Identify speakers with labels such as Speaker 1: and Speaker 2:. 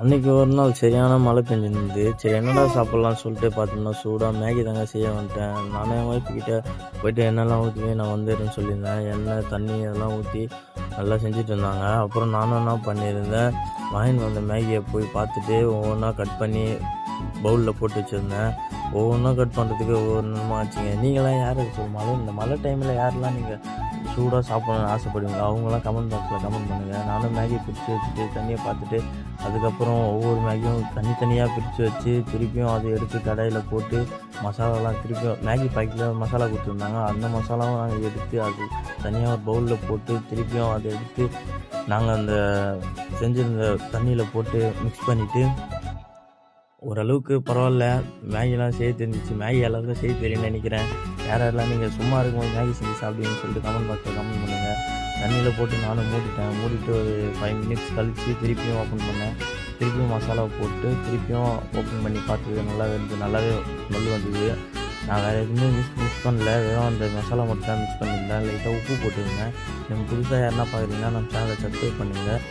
Speaker 1: அன்னைக்கு ஒரு நாள் சரியான மழை பெஞ்சிருந்தது. சரி என்னடா சாப்பிட்லாம்னு சொல்லிட்டு பார்த்தோம்னா சூடாக மேகி தாங்க செய்ய வந்துட்டேன். நானே என் ஒய்ஃபு போயிட்டு என்னெல்லாம் ஊற்றி நான் வந்துடுறேன்னு சொல்லியிருந்தேன்? எண்ணெய் தண்ணி அதெல்லாம் ஊற்றி நல்லா செஞ்சுட்டு இருந்தாங்க. அப்புறம் நானும் என்ன பண்ணியிருந்தேன்? வாங்கிட்டு வந்த மேகியை போய் பார்த்துட்டு ஒவ்வொன்றா கட் பண்ணி பவுலில் போட்டு வச்சுருந்தேன். ஒவ்வொன்றா கட் பண்ணுறதுக்கு ஒவ்வொரு ஆச்சுங்க. நீங்களாம் யார்? சொல்ல மழை இந்த மழை டைமில் யாரெல்லாம் நீங்கள் சூடாக சாப்பிடணும்னு ஆசைப்படுவீங்க அவங்களாம் கமெண்ட் பாக்ஸில் கமெண்ட் பண்ணுங்கள் நானும் மேகி பிரித்து வச்சுட்டு தண்ணியை பார்த்துட்டு அதுக்கப்புறம் ஒவ்வொரு மேகியும் தனித்தனியாக பிரித்து வச்சு திருப்பியும் அதை எடுத்து கடையில் போட்டு மசாலாலாம் திருப்பியும் மேகி பாக்கெட்டில் மசாலா கொடுத்துருந்தாங்க. அந்த மசாலாவும் நாங்கள் எடுத்து அது தனியாக ஒரு பவுலில் போட்டு திருப்பியும் அதை எடுத்து நாங்கள் அந்த செஞ்சிருந்த தண்ணியில் போட்டு மிக்ஸ் பண்ணிவிட்டு ஓரளவுக்கு பரவாயில்ல. மேகிலாம் செய்ய தெரிஞ்சிச்சு. மேகி எல்லாருக்கும் செய்ய தெரியும்னு நினைக்கிறேன். யார் யாரெல்லாம் நீங்கள் சும்மா இருக்கும்போது மேகி செஞ்சு சாப்பிடுவீங்கன்னு சொல்லிட்டு கமெண்ட் பாக்ஸில் கமெண்ட் பண்ணுங்கள் தண்ணியில் போட்டு நானும் மூடிட்டேன். மூடிட்டு ஒரு ஃபைவ் மினிட்ஸ் கழித்து திருப்பியும் ஓப்பன் பண்ணேன். திருப்பியும் மசாலாவை போட்டு திருப்பியும் ஓப்பன் பண்ணி பார்த்தது நல்லாவே இருந்தது. நல்லாவே ஸ்மெல் வந்தது. நான் வேறு எதுவுமே மிக்ஸ் மிக்ஸ் பண்ணல. வெறும் அந்த மசாலா மட்டும் தான் மிக்ஸ் பண்ணியிருந்தேன். லைட்டாக உப்பு போட்டுருந்தேன். நீங்கள் புதுசாக யாருன்னா பார்க்குறீங்கன்னா நம்ம சேனலை சப்ஸ்கிரைப் பண்ணுங்கள்